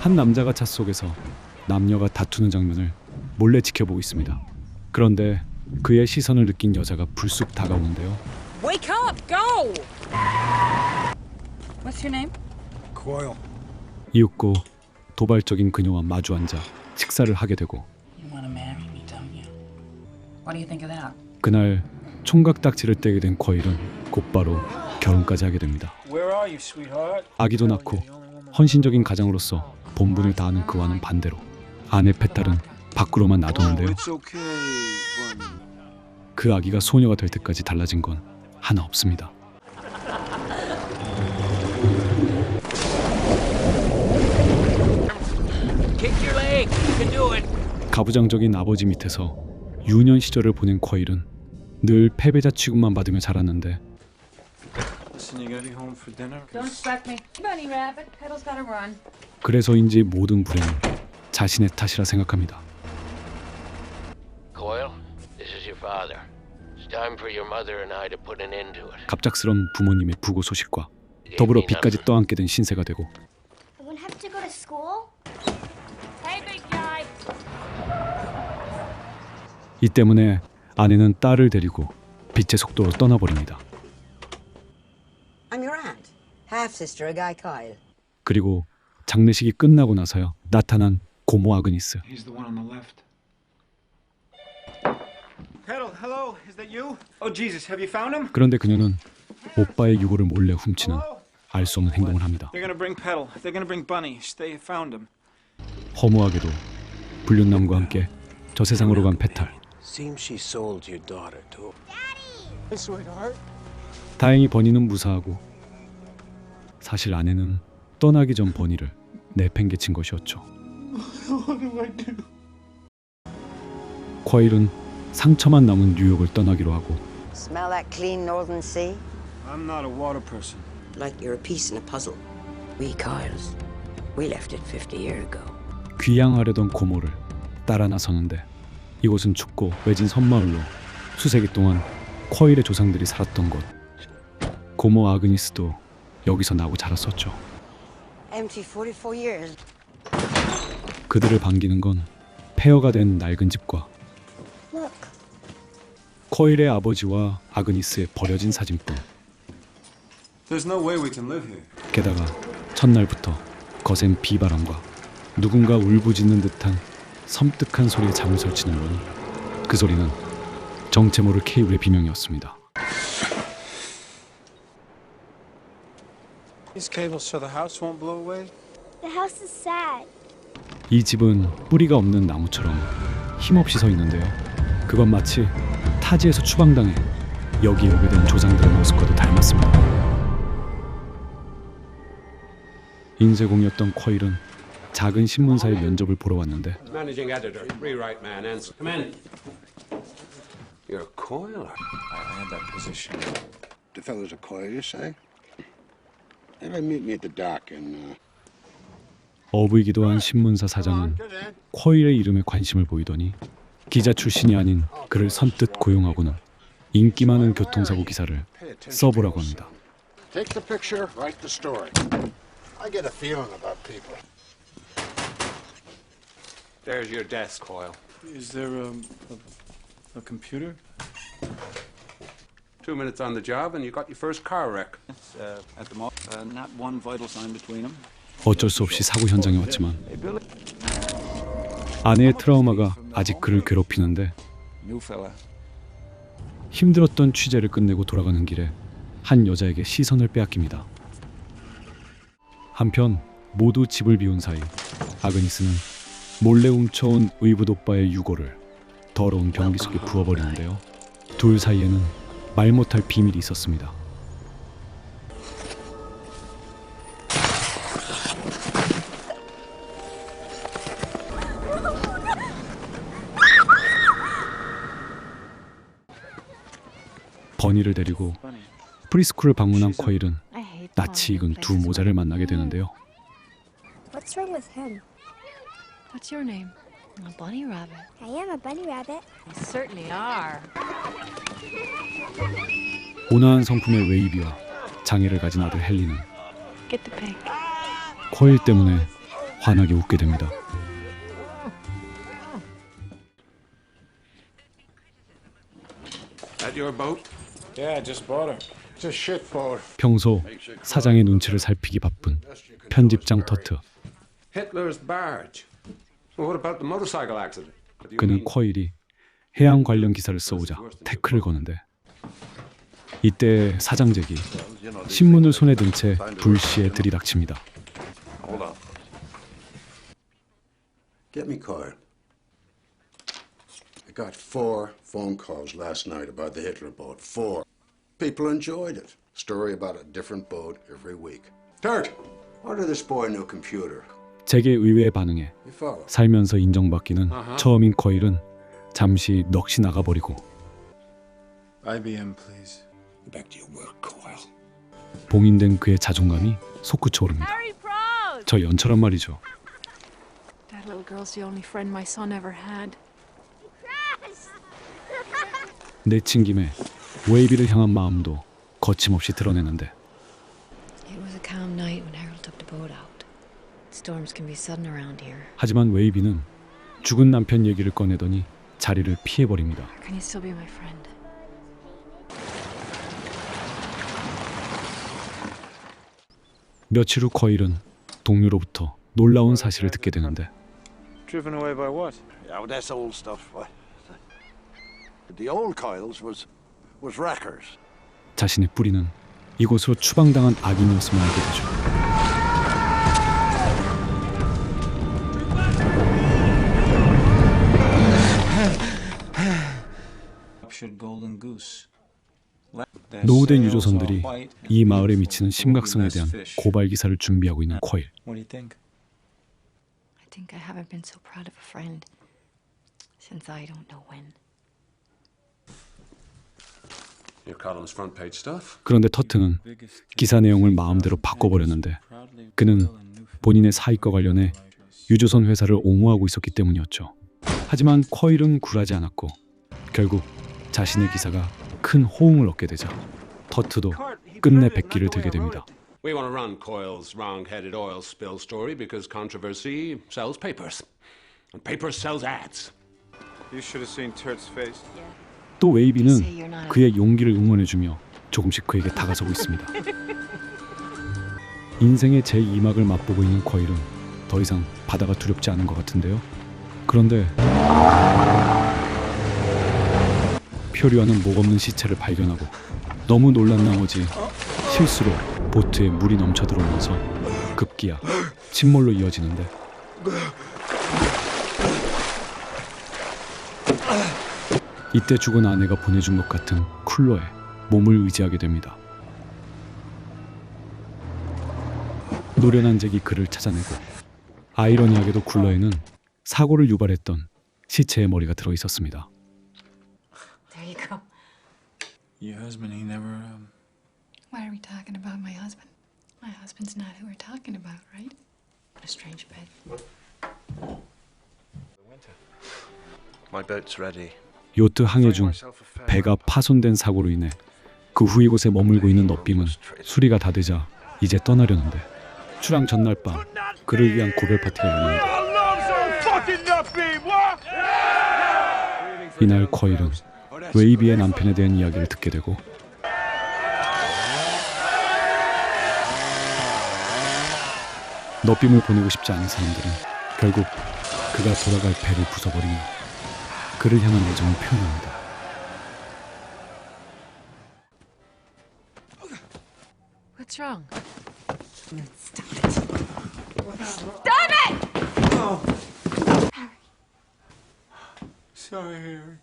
한 남자가 차 속에서 남녀가 다투는 장면을 몰래 지켜보고 있습니다. 그런데 그의 시선을 느낀 여자가 불쑥 다가오는데요. Wake up! Go! What's your name? Coil. 이윽고 도발적인 그녀와 마주 앉아 식사를 하게 되고 You want to marry me, don't you? What do you think of that? 그날 총각 딱지를 떼게 된 쿼일은 곧바로 결혼까지 하게 됩니다. Where are you, sweetheart? 아기도 낳고 헌신적인 가장으로서 본분을 다하는 그와는 반대로 아내 페탈은 밖으로만 놔두는데요. 그 아기가 소녀가 될 때까지 달라진 건 하나 없습니다. Kick your leg. You can do it. 가부장적인 아버지 밑에서 유년 시절을 보낸 쿼일은 늘 패배자 취급만 받으며 자랐는데 Listen, you gotta be home for dinner. Don't distract me. Bunny rabbit, Petal's gotta run. 그래서인지 모든 불행은 자신의 탓이라 생각합니다. Coyle, this is your father. It's time for your mother and I to put an end to it. 갑작스런 부모님의 부고 소식과 더불어 빚까지 떠안게 된 신세가 되고 I won't have to go to school? Hey, big guy. 이 때문에 아내는 딸을 데리고 빛의 속도로 떠나버립니다. I'm your aunt, half sister of Guy Kyle. 그리고 장례식이 끝나고 나서야 나타난 고모 아그니스. He's the one on the left. Petal, hello. Is that you? Oh, Jesus, have you found him? 그런데 그녀는 오빠의 유골을 몰래 훔치는 알 수 없는 행동을 합니다. They're gonna bring Petal. They're gonna bring Bunny. They found him. 허무하게도 불륜남과 함께 저 세상으로 간 페탈. Seems she sold your daughter to Hey, sweetheart. 다행히 버니는 무사하고 사실 아내는 떠나기 전 버니를 내팽개친 것이었죠. 쿼일은 상처만 남은 뉴욕을 떠나기로 하고 Smell that clean northern sea? I'm not a water person. Like you're a piece in a puzzle. We Kyles, we left it 50 years ago. 귀향하려던 고모를 따라 나서는데 이곳은 춥고 외진 섬마을로 수세기 동안 쿼일의 조상들이 살았던 곳. 고모 아그니스도 여기서 나고 자랐었죠. Empty 44 years. 그들을 반기는 건 폐허가 된 낡은 집과 쿼일의 아버지와 아그니스의 버려진 사진뿐. There's no way we can live here. 게다가 첫날부터 거센 비바람과 누군가 울부짖는 듯한 섬뜩한 소리에 잠을 설치는 거니 그 소리는 정체 모를 케이블의 비명이었습니다. These cables so the house won't blow away. the house is sad. 이 집은 뿌리가 없는 나무처럼 힘없이 서 있는데요. 그건 마치 타지에서 추방당해 여기에 오게 된 조상들의 모습과도 닮았습니다. 인쇄공이었던 쿼일은 작은 신문사의 면접을 보러 왔는데 어부이기도 한 신문사 사장은. 쿼일의 이름에 관심을 보이더니 기자 출신이 아닌 그를 선뜻 고용하고는 인기 많은 교통사고 기사를 써보라고 합니다. yourself. Take the picture, write the story. I get a feeling about people. There's your desk, Coyle. Is there a, a, a computer? Two minutes on the job, and you got your first car wreck. Uh, at the moment, uh, not one vital sign between them. 어쩔 수 없이 사고 현장에 왔지만 아내의 트라우마가 아직 그를 괴롭히는데. 힘들었던 취재를 끝내고 돌아가는 길에 한 여자에게 시선을 빼앗깁니다. 한편 모두 집을 비운 사이 아그니스는 몰래 훔쳐온 의붓 오빠의 유골을 더러운 변기 속에 부어버리는데요. 둘 사이에는 말 못할 비밀이 있었습니다. 버니를 데리고. 프리스쿨을 방문한 쿼일은 낯이 익은 두 모자를 만나게 되는데요. What's wrong with him? What's your name? A bunny rabbit. I am a bunny rabbit. You certainly are. 온화한 성품의 웨이비와 장애를 가진 아들 헨리는 Get the pig. 쿼일 때문에 환하게 웃게 됩니다. That your boat? Yeah, I just bought her. It's a shit boat. 평소 사장의 눈치를 살피기 바쁜 편집장 터트. Hitler's barge. Well, what about the motorcycle accident? What do you 그는? 쿼일이 해양 관련 기사를 써오자 태클을 거는데 이때 사장잭이 신문을 손에 든 채 불시에 들이닥칩니다. Get me Coyle. I got four phone calls last night about the Hitler boat. Four. People enjoyed it. Story about a different boat every week. Dirt! Order this boy a new computer. 잭의 의외의 반응에 You follow? 살면서 인정받기는 처음인 쿼일은 잠시 넋이 나가버리고 IBM, please. Back to your work, Coyle. 봉인된 그의 자존감이 솟구쳐 오릅니다. 저 연처럼 말이죠. That little girl's the only friend my son ever had. 내친 김에 웨이비를 향한 마음도 거침없이 드러내는데 It was a calm night when Harold took the boat out. Storms can be sudden around here. 하지만 웨이비는 죽은 남편 얘기를 꺼내더니 자리를 피해버립니다. Can you still be my friend? 며칠 후 커일은 동료로부터 놀라운 사실을 듣게 되는데 Driven away by what? Yeah, well, that's old stuff. What? The old Coils was was wreckers. 자신의 뿌리는 이곳으로 추방당한 악인이었음을 알게 되죠. Captured golden goose. 노후된 유조선들이 이 마을에 미치는 심각성에 대한 고발 기사를 준비하고 있는 쿼일. What do you think? I think I haven't been so proud of a friend since I don't know when. 그런데 터트는 기사 내용을 마음대로 바꿔버렸는데 그는 본인의 사익과 관련해 유조선 회사를 옹호하고 있었기 때문이었죠. 하지만 쿼일은 굴하지 않았고 결국 자신의 기사가 큰 호응을 얻게 되자 터트도 끝내 백기를 들게 됩니다. We want to run Coyle's wrong-headed oil spill story because controversy sells papers. And papers sells ads. You should have seen Turt's face. 또 웨이비는 그의 용기를 응원해주며 조금씩 그에게 다가서고 있습니다. 인생의 제2막을 맛보고 있는 쿼일은 더 이상 바다가 두렵지 않은 것 같은데요. 그런데 표류하는 목 없는 시체를 발견하고 너무 놀란 나머지 실수로 보트에 물이 넘쳐 들어오면서 급기야 침몰로 이어지는데 이때 죽은 아내가 보내준 것 같은 쿨러에 몸을 의지하게 됩니다. 노련한 잭이 그를 찾아내고 아이러니하게도 쿨러에는 사고를 유발했던 시체의 머리가 들어 있었습니다. There you go. Your husband, he never. Um, Why are we talking about my husband? My husband's not who we're talking about, right? What a strange bed. My boat's ready. 요트 항해 중 배가 파손된 사고로 인해 그 후 이곳에 머물고 있는 너빔은 수리가 다 되자 이제 떠나려는데 출항 전날 밤 그를 위한 고별 파티가 열립니다. 이날 쿼일은 웨이비의 남편에 대한 이야기를 듣게 되고 너빔을 보내고 싶지 않은 사람들은 결국 그가 돌아갈 배를 부숴버리며 그를 향한 애정을 표현합니다. What's wrong? Sorry, Harry.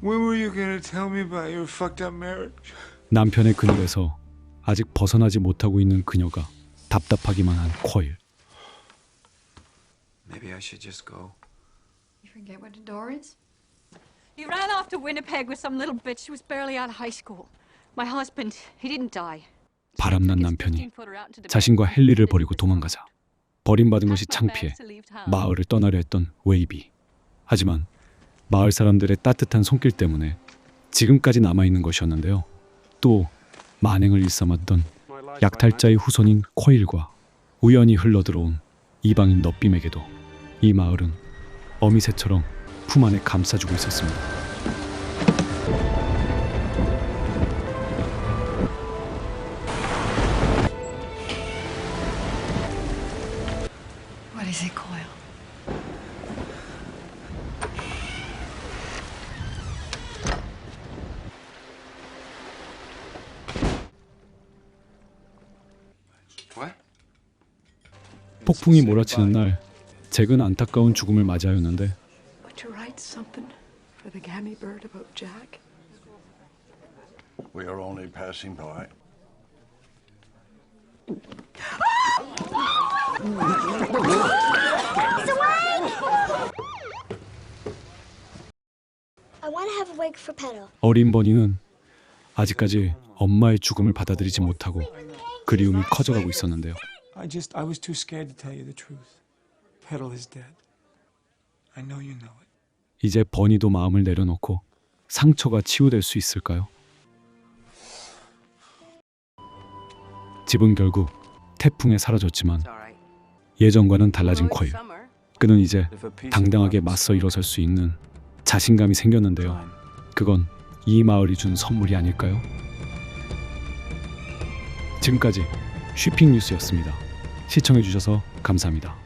When were you gonna tell me about your fucked up marriage? 남편의 그늘에서 아직 벗어나지 못하고 있는 그녀가 답답하기만 한 쿼일. Maybe I should just go. You forget what a door is? He ran off to Winnipeg with some little bitch. She was barely out of high school. My husband, he didn't die. 바람난 남편이 자신과 헨리를 버리고 도망가자 버림받은 것이 창피해 마을을 떠나려 했던 웨이비. 하지만 마을 사람들의 따뜻한 손길 때문에 지금까지 남아 있는 것이었는데요. 또 만행을 일삼았던 약탈자의 후손인 쿼일과 우연히 흘러들어온 이방인 너빔에게도 이 마을은 어미새처럼 품 안에 감싸주고 있었습니다. What is it, Coil? What? 폭풍이 몰아치는 날 잭은 안타까운 죽음을 맞이하였는데. 어린 버니는 아직까지 엄마의 죽음을 받아들이지 못하고 그리움이 커져가고 있었는데요. I just, I was too scared to tell you the truth. 이제 버니도 마음을 내려놓고 상처가 치유될 수 있을까요? 집은 결국 태풍에 사라졌지만 예전과는 달라진 쿼일. 그는 이제 당당하게 맞서 일어설 수 있는 자신감이 생겼는데요. 그건 이 마을이 준 선물이 아닐까요? 지금까지 쉬핑 뉴스였습니다. 시청해주셔서 감사합니다.